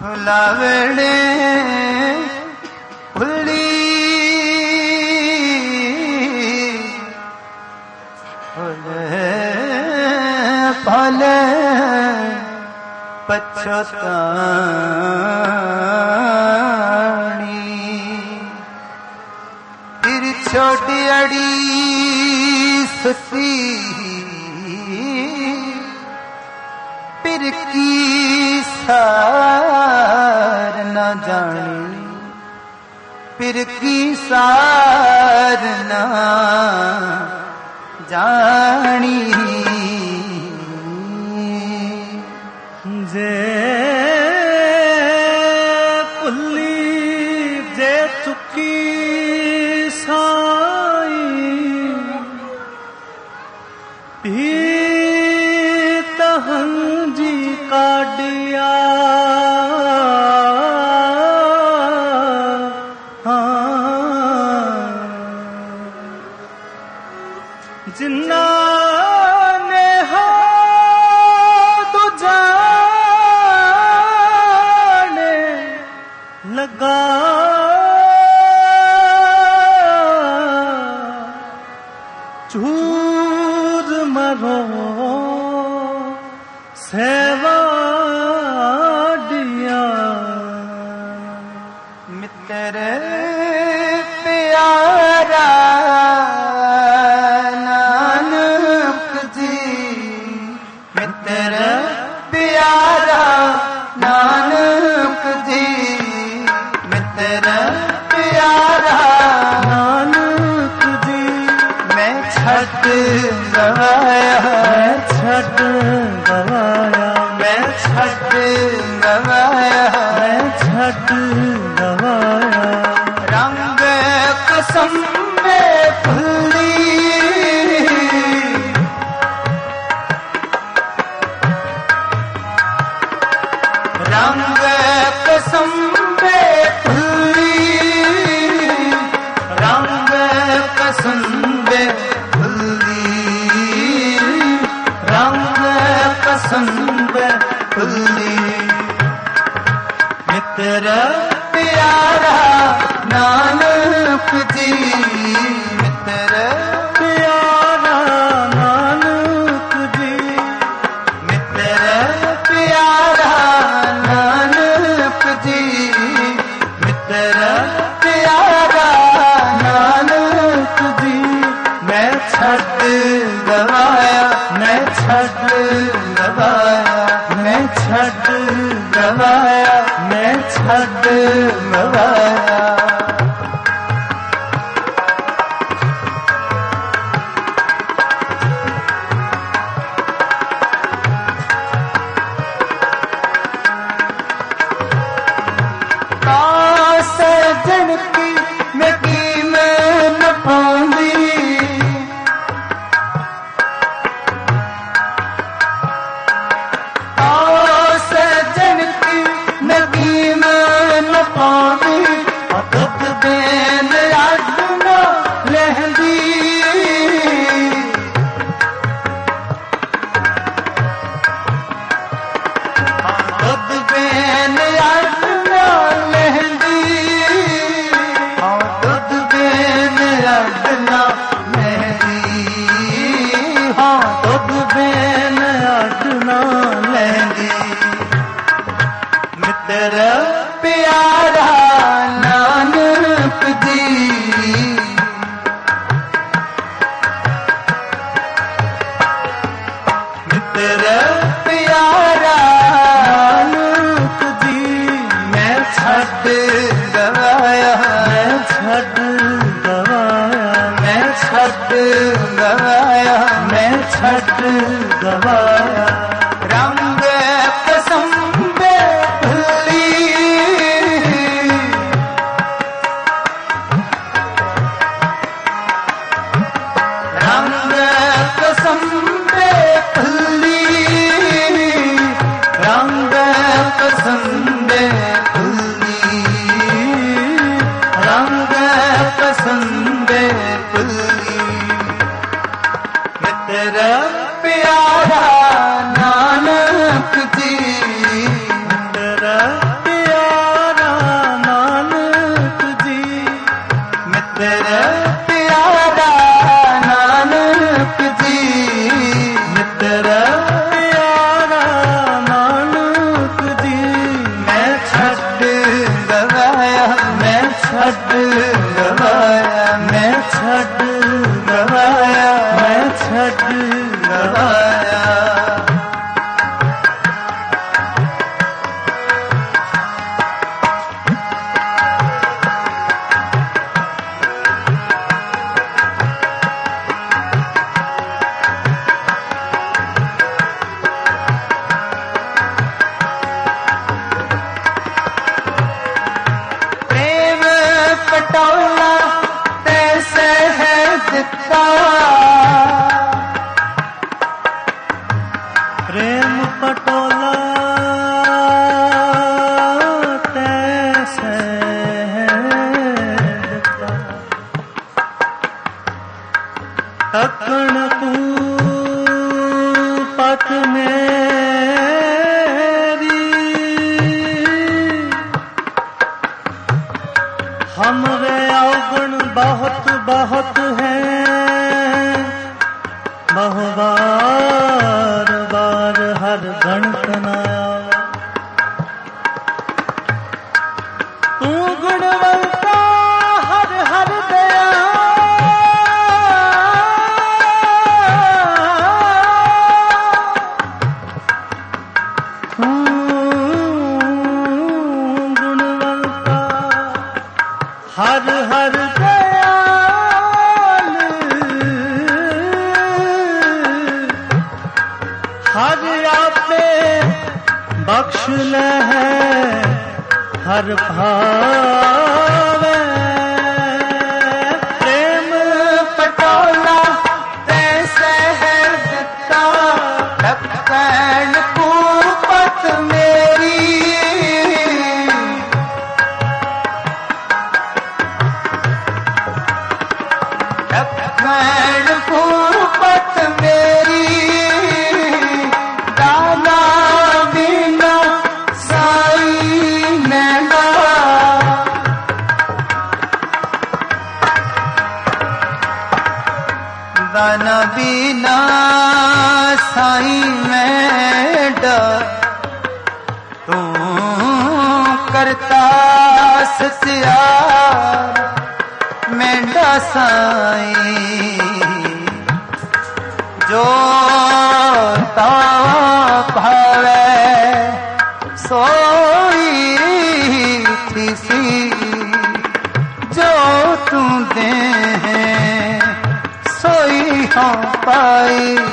ਫੁਲਾਵੜੇ fully. ਹੋਲੇ ਪਾਲੇ ਪਛਤਾਣੀ। ਫਿਰ ਛੋਟੀ ਅੜੀ ਸਸੀ ਪਿਰਕੀ ਸਾ फिर की सारना जानी जे पुली जे चुकी साई पी چود مرا سوا है Hassan ਪ੍ਰੇਮ ਪਟੋਲਾ ਮੇਰੀ ਹਮਰੇ ਔਗਣ ਬਹੁਤ ਬਹੁਤ ਹੈ। ਬਹੁਤ ਬਖਸ਼ ਲੈ ਹਰ ਭਾਵੇ। ਪ੍ਰੇਮ ਪਟੋਲਾ ਤੇ ਸਹਿਰ ਦਿੱਤਾ। ਲੱਖਣ ਪੂਪਤ ਮੇਰੀ। ਲੱਖਣ ਪੂਪਤ करता सत्या मेंढा साई जो ता भावे सोई थी सी जो तू दे सोई हम पाई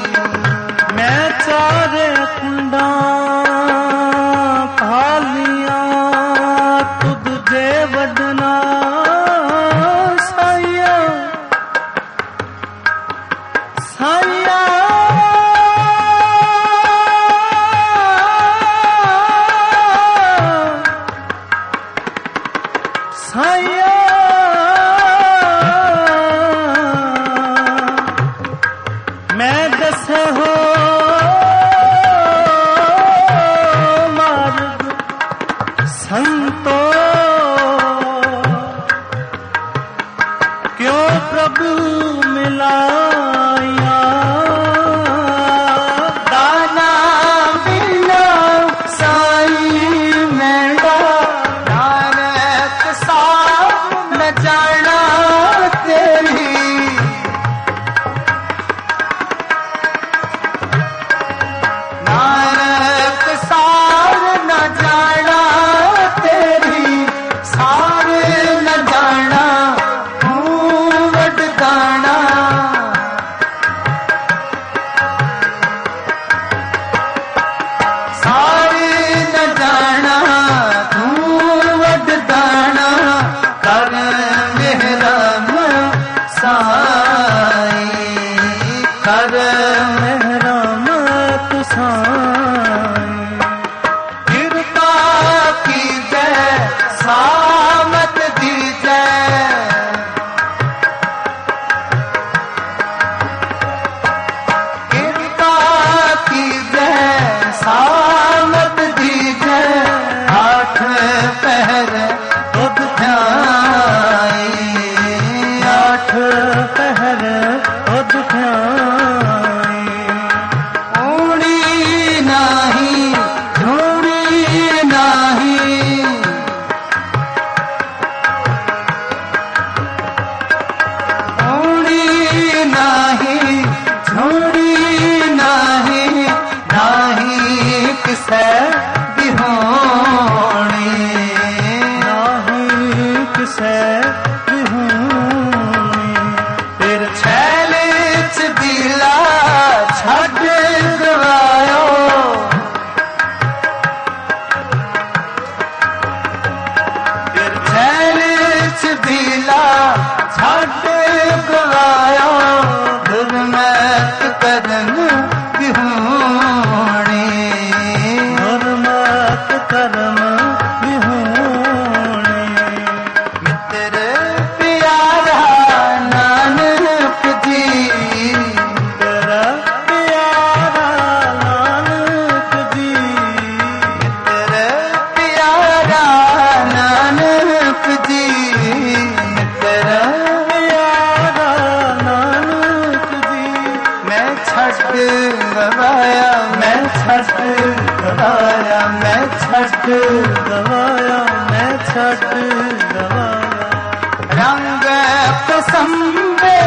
ਗਵਾਇਆ ਮੈਂ ਛੱਡ ਗਵਾਇਆ ਮੈਂ ਛੱਡ ਗਵਾਇਆ ਮੈਂ ਛੱਡ ਗਵਾਇਆ ਰੰਗ ਕਸਮ ਵੇ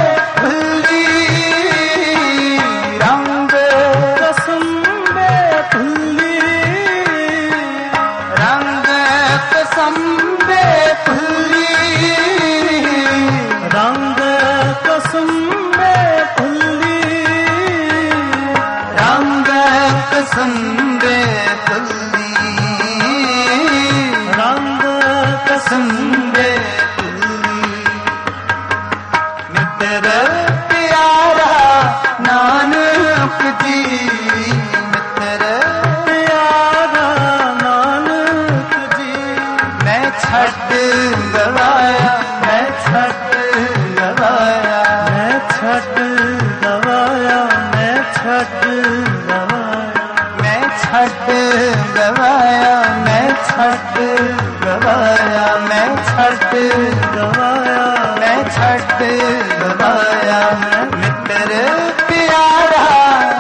ਛੱਡ ਗਵਾਇਆ ਮੈਂ ਛੱਡ ਗਵਾਇਆ ਮਿੱਤਰ ਪਿਆਰਾ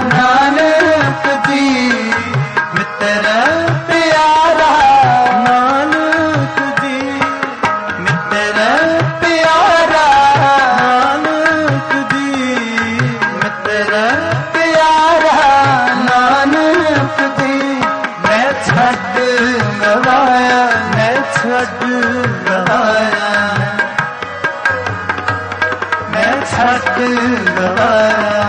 ਨਾਨਕ ਜੀ। ਮਿੱਤਰ ਪਿਆਰਾ ਨਾਨਕ ਜੀ। ਮਿੱਤਰ ਪਿਆਰਾ ਨਾਨਕ ਜੀ। ਮਿੱਤਰ ਪਿਆਰਾ ਨਾਨਕ ਜੀ। ਮੈਂ ਛੱਡ ਗਵਾਇਆ ਮੈਂ ਛੱਡ दिल दोबारा